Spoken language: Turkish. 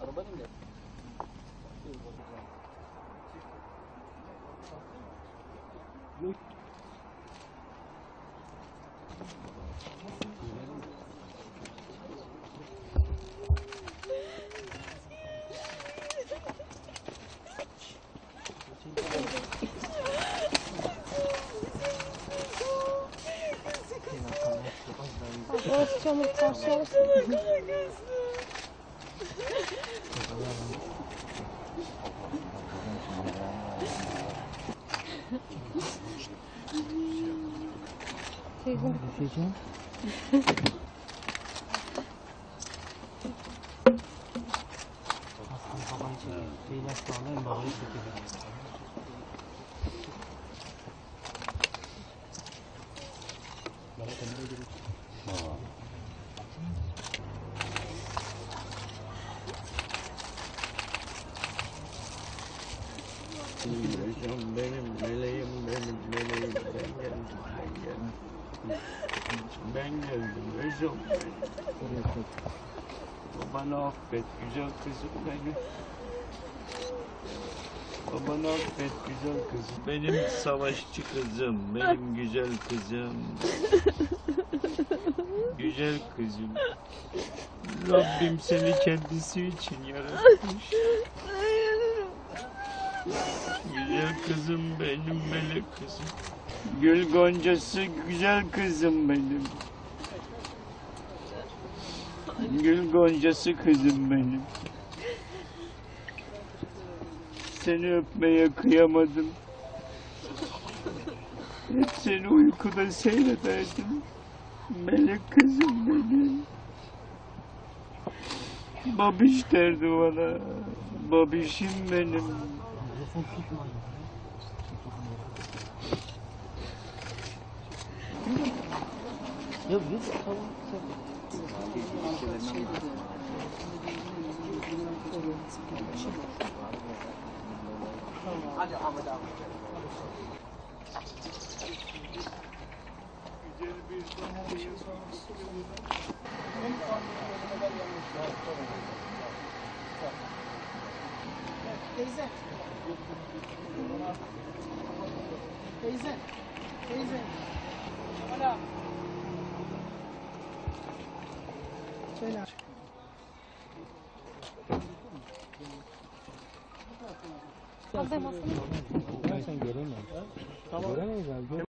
Araba nerede? Orası çamur taş olsun. Teyzem Düşeceğim. Aslan babayı çekiyor. Şeyler sağlayın babayı Hocam benim meleğim benim meleğim ben geldim ben geldim. Ben geldim hocam ben. Babanı affet güzel kızım benim. Babanı affet güzel kızım. Benim savaşçı kızım, benim güzel kızım. Güzel kızım. Rabbim seni kendisi için yaratmış. Güzel kızım benim melek kızım. Gül goncası güzel kızım benim. Gül goncası kızım benim. Seni öpmeye kıyamadım. Hep seni uykuda seyrederdim. Melek kızım benim. Babiş derdi bana. Babişim benim. Yok yok tamam. Hadi Ahmet. Teyze. Teyze. Teyse. Hala. Söyle. Sen göremezsin. Göremeyiz abi.